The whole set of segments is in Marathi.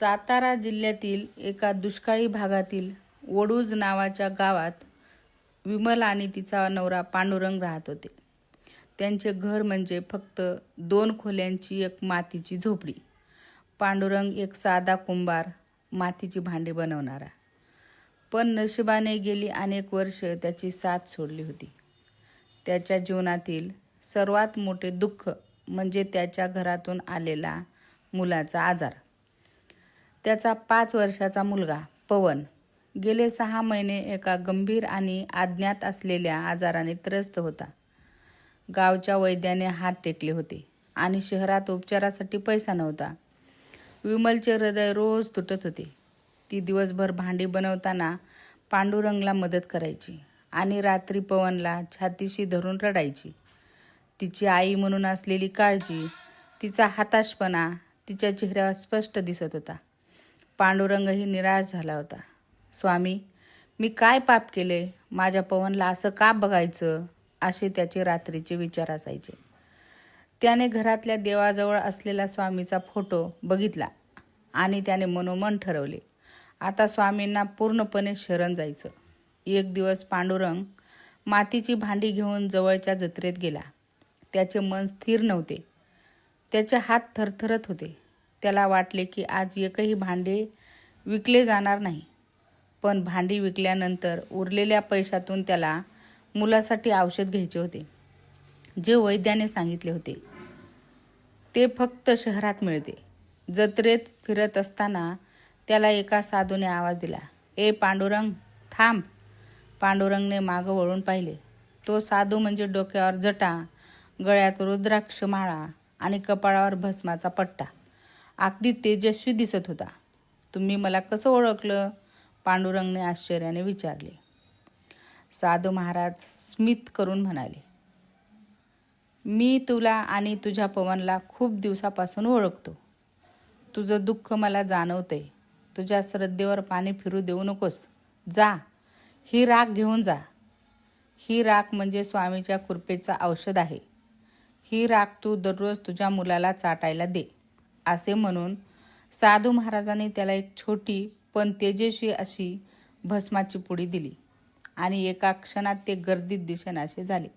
सातारा जिल्ह्यातील एका दुष्काळी भागातील वडूज नावाच्या गावात विमल आणि तिचा नवरा पांडुरंग राहत होते. त्यांचे घर म्हणजे फक्त दोन खोल्यांची एक मातीची झोपडी. पांडुरंग एक साधा कुंभार मातीची भांडी बनवणारा. पण नशिबाने गेली अनेक वर्ष त्याची साथ सोडली होती. त्याच्या जीवनातील सर्वात मोठे दुःख म्हणजे त्याच्या घरातून आलेला मुलाचा आजार. त्याचा पाच वर्षाचा मुलगा पवन. गेले सहा महिने एका गंभीर आणि अज्ञात असलेल्या आजाराने त्रस्त होता. गावच्या वैद्याने हात टेकले होते आणि शहरात उपचारासाठी पैसा नव्हता. विमलचे हृदय रोज तुटत होते. ती दिवसभर भांडी बनवताना पांडुरंगला मदत करायची आणि रात्री पवनला छातीशी धरून रडायची. तिची आई म्हणून असलेली काळजी तिचा हताशपणा तिच्या चेहऱ्यावर स्पष्ट दिसत होता. पांडुरंगही निराश झाला होता. स्वामी मी काय पाप केले? माझ्या पवनला असं का बघायचं? असे त्याचे रात्रीचे विचार असायचे. त्याने घरातल्या देवाजवळ असलेला स्वामीचा फोटो बघितला आणि त्याने मनोमन ठरवले. आता स्वामींना पूर्णपणे शरण जायचं. एक दिवस पांडुरंग मातीची भांडी घेऊन जवळच्या जत्रेत गेला. त्याचे मन स्थिर नव्हते. त्याचे हात थरथरत होते. त्याला वाटले की आज एकही भांडे विकले जाणार नाही. पण भांडी विकल्यानंतर उरलेल्या पैशातून त्याला मुलासाठी औषध घ्यायचे होते. जे वैद्याने सांगितले होते. ते फक्त शहरात मिळते. जत्रेत फिरत असताना त्याला एका साधूने आवाज दिला ए पांडुरंग थांब. पांडुरंगने मागं वळून पाहिले. तो साधू म्हणजे डोक्यावर जटा गळ्यात रुद्राक्ष माळा आणि कपाळावर भस्माचा पट्टा. अगदी तेजस्वी दिसत होता. तुम्ही मला कसं ओळखलं? पांडुरंगने आश्चर्याने विचारले. साधू महाराज स्मित करून म्हणाले मी तुला आणि तुझ्या पवनला खूप दिवसापासून ओळखतो. तुझं दुःख मला जाणवतंय. तुझ्या श्रद्धेवर पाणी फिरू देऊ नकोस. जा. ही राख घेऊन जा. ही राख म्हणजे स्वामीच्या कृपेचा औषध आहे. ही राख तू दररोज तुझ्या मुलाला चाटायला दे. असे म्हणून साधू महाराजांनी त्याला एक छोटी पण तेजस्वी अशी भस्माची पुडी दिली. आणि एका क्षणात ते गर्दीत दिसेनासे झाले.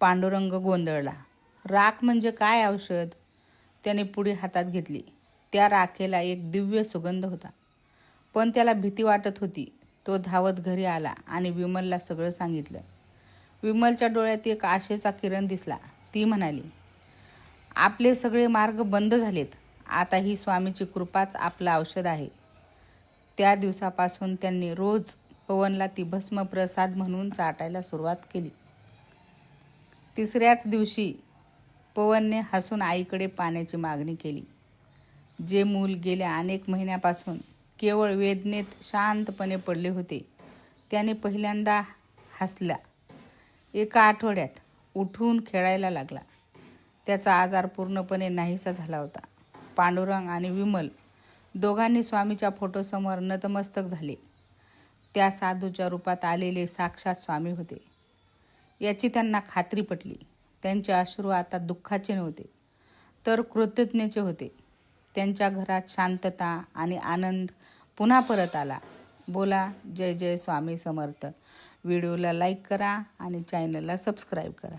पांडुरंग गोंधळला. राख म्हणजे काय औषध? त्याने पुढे हातात घेतली. त्या राखेला एक दिव्य सुगंध होता. पण त्याला भीती वाटत होती. तो धावत घरी आला आणि विमलला सगळं सांगितलं. विमलच्या डोळ्यात एक आशेचा किरण दिसला. ती म्हणाली आपले सगळे मार्ग बंद झालेत. आता ही स्वामीची कृपाच आपलं औषध आहे. त्या दिवसापासून त्यांनी रोज पवनला ती भस्म प्रसाद म्हणून चाटायला सुरुवात केली. तिसऱ्याच दिवशी पवनने हसून आईकडे पाण्याची मागणी केली. जे मूल गेल्या अनेक महिन्यापासून केवळ वेदनेत शांतपणे पडले होते त्याने पहिल्यांदा हसला एका आठवड्यात उठून खेळायला लागला. त्याचा आजार पूर्णपणे नाहीसा झाला होता. पांडुरंग आणि विमल दोघांनी स्वामीच्या फोटोसमोर नतमस्तक झाले. त्या साधूच्या रूपात आलेले साक्षात स्वामी होते. याची त्यांना खात्री पटली. त्यांचे अश्रू आता दुःखाचे नव्हते तर कृतज्ञचे होते. त्यांच्या घरात शांतता आणि आनंद पुन्हा परत आला. बोला जय जय स्वामी समर्थ. व्हिडिओला लाईक करा आणि चॅनलला सबस्क्राईब करा.